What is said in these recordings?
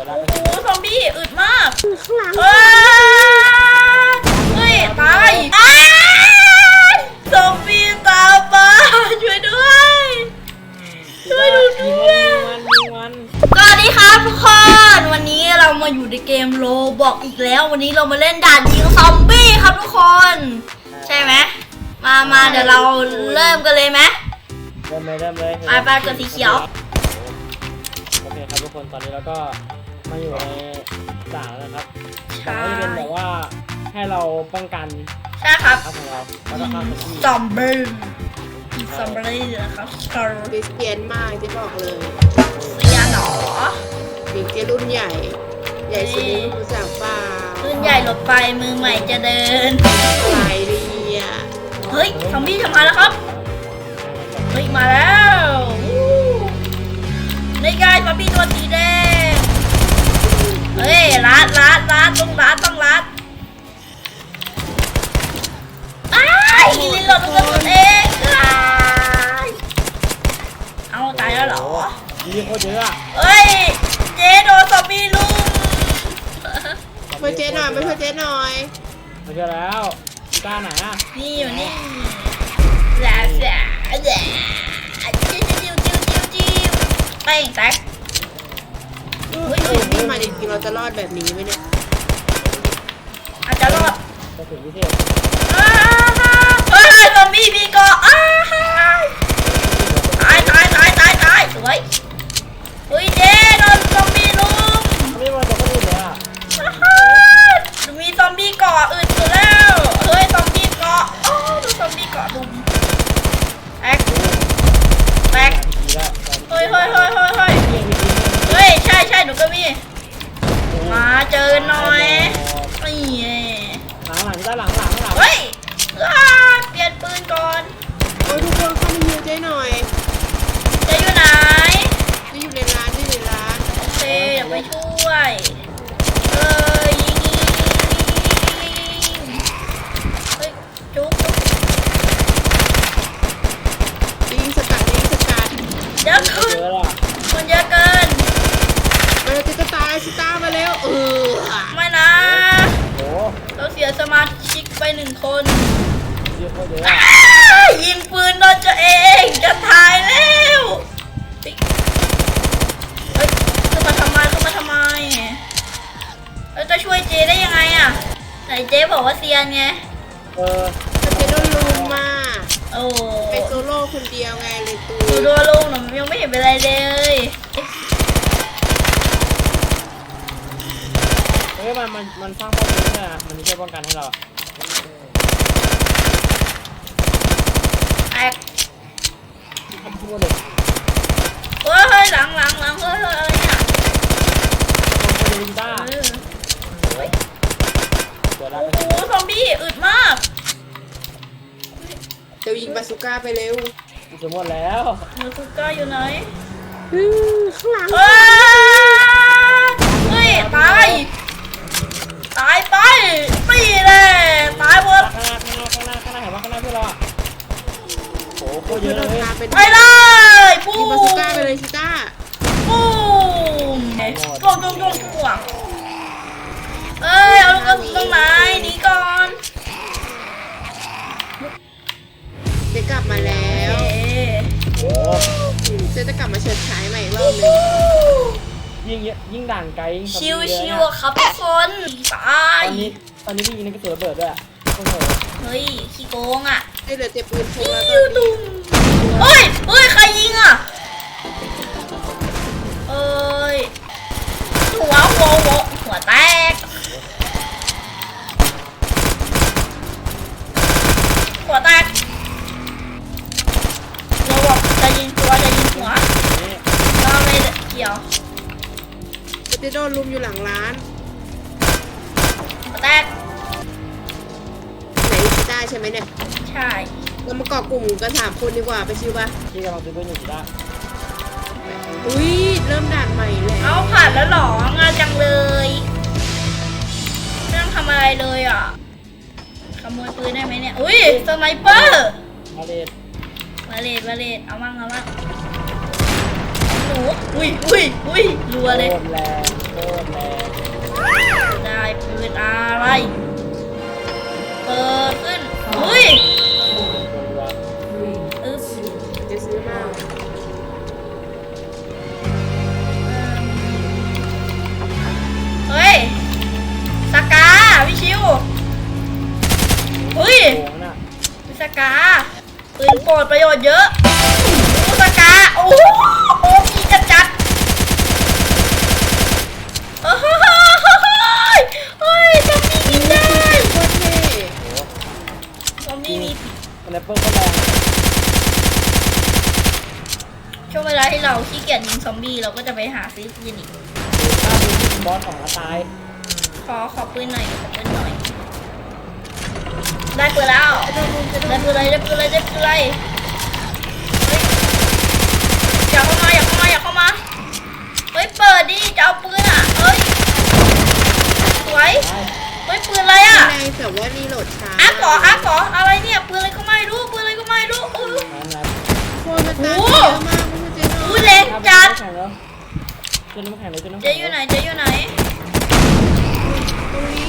ตัวได้โอ้โหซอมบี้อึดมากข้างหลังเอ้ยเฮ้ยตายอ้ายซอมบี้ตามมาช่วยด้วย ช่วยดูด้วย มันยิงมันสวัสดีครับทุกคนวันนี้เรามาอยู่ในเกมโลบอกอีกแล้ว วันนี้เรามาเล่นด่านยิงซอมบี้ครับทุกคน ใช่ไหมมามาเดี๋ยวเราเริ่มกันเลยไหมเริ่มเลยเริ่มเลยไปไปกดสีเขียว โอเคครับทุกคนตอนนี้เราก็ มาอยู่ในด่านแล้วนะครับใช่ด่านนี้เป็นแบบว่าให้เราป้องกันใช่ครับทัพของเราแล้วก็ข้ามไปที่ซอมบี้ซอมบี้นะครับสตาร์คริสเตียนมากจะบอกเลยเซียหนอ บิ๊กเจรุ่นใหญ่ ใหญ่สุดในรู้จักเปล่ารุ่นใหญ่หลบไปมือใหม่จะเดิน หลายเรียเฮ้ยซอมบี้จะมาแล้วครับ เฮ้ยมาแล้ววู้ในกายซอมบี้ตัวสี ต้องลัดต้องลัดอ้ายลินหลดตัวตนเองอ้ายเอาตายแล้วเหรอยิงโคตรเยอะอะเฮ้ย เจ๊โดนซอมบี้ลุมมาเจ๊หน่อยมาช่วยเจ๊หน่อยมาเจอแล้วกีตาร์ไหนอะนี่อยู่นี่แหละแหละแหละจิ้วจิ้วจิ้วจิ้วจิ้วเป้งแตก เฮ้ยนี่มาจริงๆเราจะรอดแบบนี้ไหมเนี่ย อาจจะรอดกระสุนพิเศษอ้าเฮ้ยซอมบี้มีเกาะอ้าตายตายตายตายตายสวยเฮ้ยเจ๊โดนซอมบี้ลุมไม่มาตัวคนอื่นเลยอะมีซอมบี้เกาะอื่นอยู่แล้วเฮ้ยซอมบี้เกาะโอ้ดูซอมบี้เกาะลุมแตกแตกดีแล้วเฮ้ยเฮ้ยเฮ้ยเฮ้ยเฮ้ยเฮ้ยเฮ้ยใช่ใช่หนูก็มีมาเจอกันหน่อยนี่ไง หลังหลังกีตาร์หลังหลังหลังเฮ้ยอ้าเปลี่ยนปืนก่อนโอ้ยทุกคนเข้ามาฮิวเจ๊หน่อยจะอยู่ไหนจะอยู่ในร้านจะอยู่ในร้านโอเคเดี๋ยวไปช่วยเอ้ยยิงยิงยิงเฮ้ยจุ๊บจุ๊บยิงสกัดยิงสกัดเดี๋ยวคืเจนอแล้วอะคนเยอะเกินมาเจ๊จะตายสตาร์มาแล้วเออไม่นะ โอ้โหเราเสียสมาชิกไป หนึ่งคนยิงโคตรเยอะอ้าอะยิงปืนโดนตัวเอง จะตายแล้วเฮ้ยเฮ้ยขึ้นมาทำไมขึ้นมาทำไมเราจะช่วยเจได้ยังไงอะไหนเจบอกว่าเซียนไง เออแต่เจ๊โดนลุมมาโอ้ไปโซโล่คนเดียวไงเลยตูดูดูลุงหนูยังไม่เห็นเป็นไรเลยเฮ้ยมันมันมันสร้างป้องกันด้วยนะมันไม่ใช่ป้องกันให้เรา แอก ทำทั่วเลยเฮ้ยเฮ้ยหลังหลังหลังเฮ้ยเฮ้ยอะไรเนี่ยทำตัวกีตาร์เออตัวได้โอ้โหซอมบี้อึดมากเดี๋ยวยิงบาซูก้าไปเร็วจะหมดแล้วมือคุกก้าอยู่ไหน ข้างหลัง เฮ้ยเฮ้ยตายตายไปตีเลยตายหมด ข้างหน้าข้างหน้าข้างหน้าข้างหน้าเห็นว่าข้างหน้าเพื่อนเราอะโอ้โหโคตรเย เพื่อ อะ น เลย พาเป็น ไปเลยปู ยิงบาซูก้าไปเลยชิต้า ปูมจวงจวงจวงจวงเอ้ยเอาลู กกระสุนตรงไหนหนีก่อนเจ๊กลับมาแล้วเอ๊ะโอ้โหเจ๊จะกลับมาเฉิดฉายใหม่อีกรอบหนึงยิ่งเยอะยิ่งด่านไกลยิ่งทำชิวเยอะชิวนะอะครับทุกคนตาตอยนนี้ตอนนี้พี่ยิงในกระสุนระเบิดด้วยอะโคตรโหดเฮ้ยขี้โกงอะเจ๊เหลือเจ๊ปืนพกยิแล้ววตอนตุ้นี้มเฮ้ยเฮ้ยใครยิงอะเอ้ยหัวหัวหัวหัวแตก โดนลุมอยู่หลังร้านหัวแตกไหนชิต้าใช่ไหมเนี่ย ใช่ เรามาเกาะกลุ่มกันสามคนดีกว่าไปชิวปะพี่กำลังซื้อปืนอยู่กีตาร์อุ้ยเริ่มด่านใหม่แล้วเอาผ่านแล้วเหรองานจังเลยไม่ต้องทำอะไรเลยอะ ขโมยปืนได้ไหมเนี่ย อุ้ยสไนเปอร์ มาเลดมาเลดมาเลดเอามั่งเอามั่ง หนูอุ้ยอุ้ยอุ้ยรัวเลย โคตรแรงโคตรแต่ได้ปืนอะไร เปิดขึ้นเฮ้ยตัวเออจะซื้อมาเฮ้ยสกาพี่ชิวเฮ้ยโกงน่ะพี่สกาปืนโปรดประโยชน์เยอะโอ้สกาโอ้โหโอ้มีจัดจัดเฮ้ยเฮ้ยซอมบี้กินได้ โคตรเท่ โอ้ ซอมบี้มี สไนเปอร์ก็แรง ช่วงเว ลาที่เราขี้เกียจยิงซอมบี้เราก็จะไปหาซื้อปืนอีก ถ้ามีบอสของมาตาย ขอขอปืนหน่อยขอปืนหน่อย ได้ปืนแล้ว ได้ปืนอะไรได้ปืนอะไรได้ปืนอะไรเฮ้ยอย่าเข้ามาอย่าเข้ามาอย่าเข้ามา เฮ้ยเปิดดิจะเอาปืนอะเฮ้ยสวยได้เฮ้ยปืนอะไรอะ ในแต่ว่ารีโหลดช้าอาร์กเหรออาร์กเหรออะไรเนี่ยปืนอะไรก็ไม่รู้ปืนอะไรก็ไม่รู้เออนั้นนะโคตรมันตายเยอะมากไม่เข้าใจ อุ้ยเล็กจัดแข่งแล้วเจนน้ำแข็งเลยเจนน้ำเจ๊แข็งอยู่ไหนเจ๊อยู่ไหนตรงนี้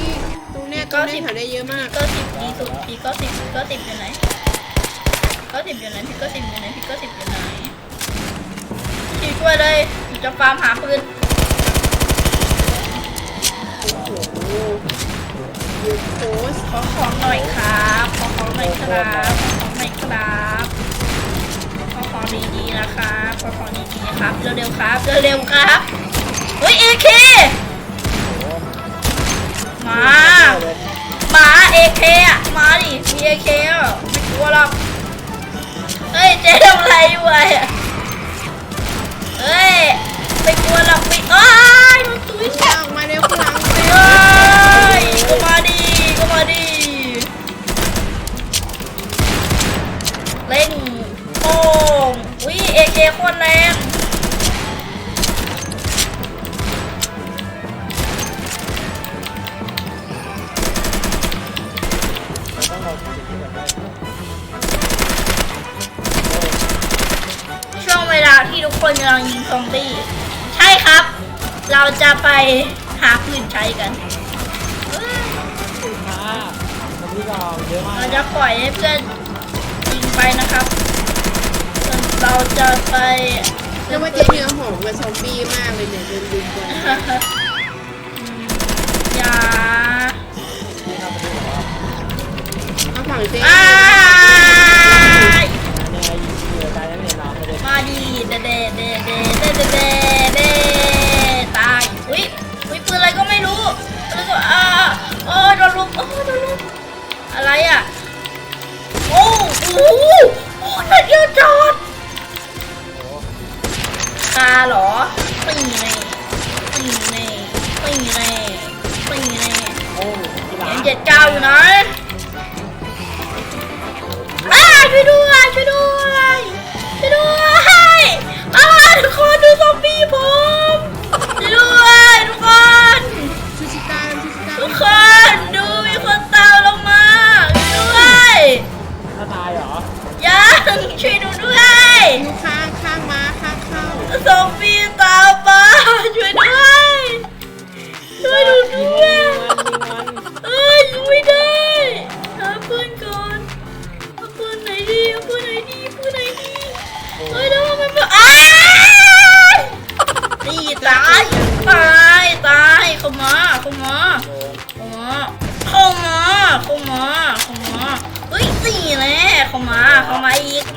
ตรงเนี้ยตรงเนี้ยหาได้เยอะมากก็สิบดีสุดพี่ก็สิบพี่ก็สิบอยู่ไหนพี่ก็สิบอยู่ไหนพี่ก็สิบอยู่ไหนพี่ก็สิบอยู่ไหนพี่ช่วยเลยพี่จะฟาร์มหาปืนโอ้โหยูโพสขอของหน่อยครับขอของหน่อยครับขอของหน่อยครับ ดีๆนะครับขอของดีๆนะครับ เร็วๆครับ เร็วๆครับ เฮ้ยเอเคมา มาเอเคอะมาดิมีเอเคอะไม่กลัวหรอก เฮ้ยเจ๊ทำอะไรอยู่อะเฮ้ย คนกำลังยิงซอมบี้ ใช่ครับ เราจะไปหาปืนใช้กันช้าผมพี่ก็เยอะมากเราจะปล่อยให้เพื่อนยิงไปนะครับส่วนเราจะไปเรียกว่าเจ๊เนื้อหอมกับซอมบี้มากเลยเนี่ยเดินดูกันอย่าที่ทำไปดูแบบว่าเอาฝั่งเจ๊อ้าย เนี่ยยิงเหลือใจยังเห็นน้ำไม่ได้ มาดี เดเดเดเดเดเดเดเดตายอุ้ยอุ้ยปืนอะไรก็ไม่รู้แล้วก็อ่าโอ้โดนลุมโอ้โดนลุมอะไรอะโอ้โหโอ้นัดเดียวจอดโอ้คาเหรอตีเน่ตีเน่ตีเน่ตีเน่โอ้กีฬาเอ็มเจ็ดเก้าอยู่ไหนอ้าช่วยด้วยช่วยด้วย 不喝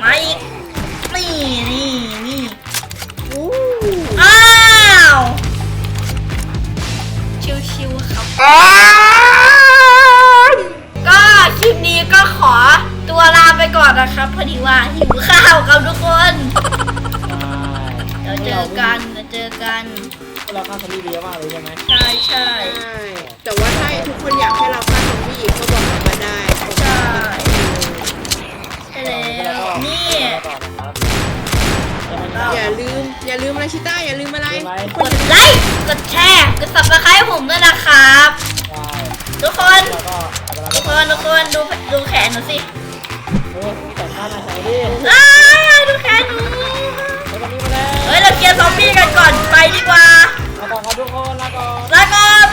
มาอีกมาอีก นี่นี่นี่อู้อ้าว ชิวๆครับ ก็คลิปนี้ก็ขอตัวลาไปก่อนนะครับพอดีว่าหิวข้าวครับทุกคน เดี๋ยวเจอกันเดี๋ยวเจอกันพวกเราฆ่าซอมบี้เยอะมากเลยใช่ไหมใช่ใช่ใช่แต่ว่าถ้าทุกคนอยากให้เราฆ่าซอมบี้อีกก็บอกเรามาได้ ใช่ใช่ แล้ว นี่ อย่าลืม อย่าลืมอะไรชิต้าอย่าลืมอะไรกดไลค์ กดแชร์ กด subscribe ผมด้วยนะครับ ทุกคนแล้วก็ทุกคน ทุกคน ดู ดูแขนหนูสิเออแต่ข้ามาใช้ดิอ้าวดูแขนหนูแล้วก็นี่มาแล้วเฮ้ย เราเคลียร์ซอมบี้กันก่อน ไปดีกว่าเอาต่อครับทุกคนแล้วก่อนลาก่อน